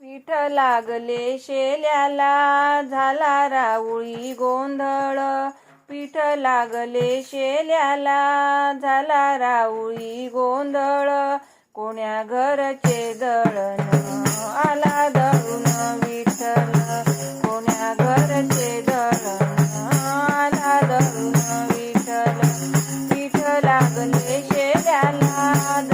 पीठ लागले शेल्याला झाला रावळी गोंधळ. पीठ लागले शेल्याला झाला रावळी गोंधळ. कोण्या घरचे दळण आला दळून विठ्ठल. कोण्या घरचे दळण आला दळून विठ्ठल. पीठ लागले शेल्याला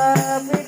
love.